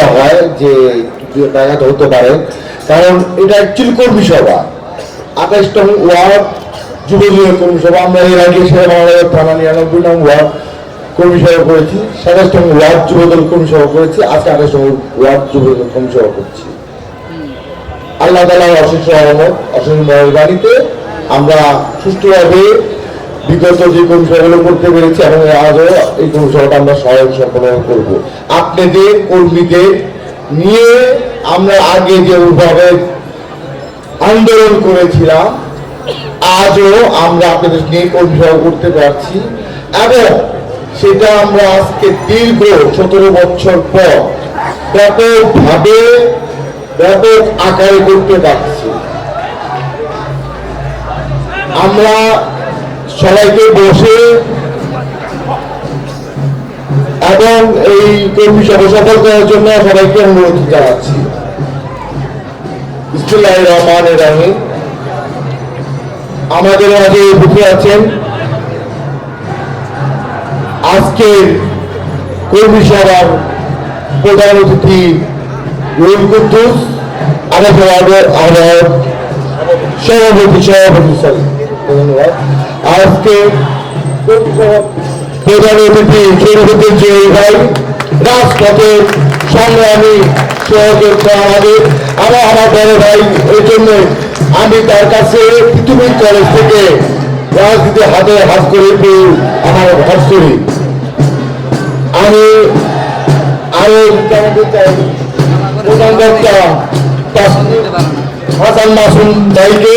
অসুবিধা হয় যে টাকাতে হতে পারে। কারণ এটা অ্যাকচুয়ালি কর্মী সভা। আঠাশতম ওয়ার্ড যুবদলীয় কর্মী সভা। আমরা এর আগে সেরা থানা নিরানব্বই নং ওয়ার্ড কর্মী সভা করেছি। সাতাশতম ওয়ার্ড যুবদল কর্মী সভা করেছি। আজকে আঠাশতম ওয়ার্ড যুবদল কর্মী সভা করছি। আল্লাহ তালার অশেষ রহমত, অশেষ মেহরবানিতে আমরা সুষ্ঠুভাবে বিগত যে কর্মসভাগুলো করতে পেরেছি এবং আজও এই কর্মসভাটা আমরা স্বয়ং সম্পন্ন করব। আপনাদের, কর্মীদের নিয়ে আমরা আগে যেভাবে আন্দোলন করেছিলাম, আজও আমরা আপনাদের নিয়ে কর্মসভা করতে পারছি এবং সেটা আমরা আজকে দীর্ঘ সতেরো বছর পর ব্যাপকভাবে, ব্যাপক আকারে করতে পারছি। আমরা সবাইকে বসে এবং এই কর্মী সভা সফল করার জন্য সবাইকে অনুরোধ জানাচ্ছি। রহমান রাহিম। আমাদের মাঝে বুকে আছেন আজকের কর্মী সভার প্রধান অতিথি রুল কুদ্দুস, আমাদের আমার সভাপতি সভাপতি সরি ধন্যবাদ। আজকে প্রধান অতিথি সভাপতি জয় ভাই, রাজপথে সংগ্রামী সহযোগিতা আমাদের আমার আমার ভাই, এই জন্য আমি তার কাছে পৃথিবীর কলেজ থেকে রাজনীতি হাতে হাত করে আমার হাত করি। আমি আরও জানাতে চাই। প্রধান বক্তা, হাসান মাসুম ভাইকে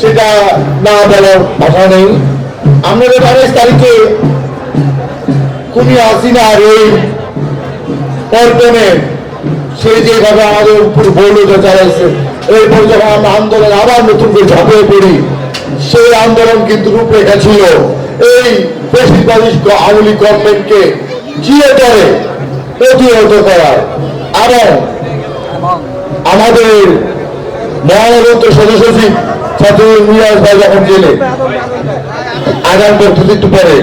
সেটা না বলার ভাষা নেই। আমরা বাইশ তারিখে খুবই হাসিনার এই পল্টনে সে যেভাবে আমাদের উপর বৈলতা চালাইছে এরপর যখন আমরা আন্দোলন আবার নতুন করে ঝাঁপিয়ে পড়ি, সেই আন্দোলন কিন্তু রূপরেখা ছিল। এই বেশিরবাদী আওয়ামী লীগ গভর্নমেন্টকে জিয়ে করে প্রতিহত করার। এবং আমাদের মহানগর সদস্য সচিব ছাত্র নিয়াজ ভাই যখন জেলে। আগাম একটু পরে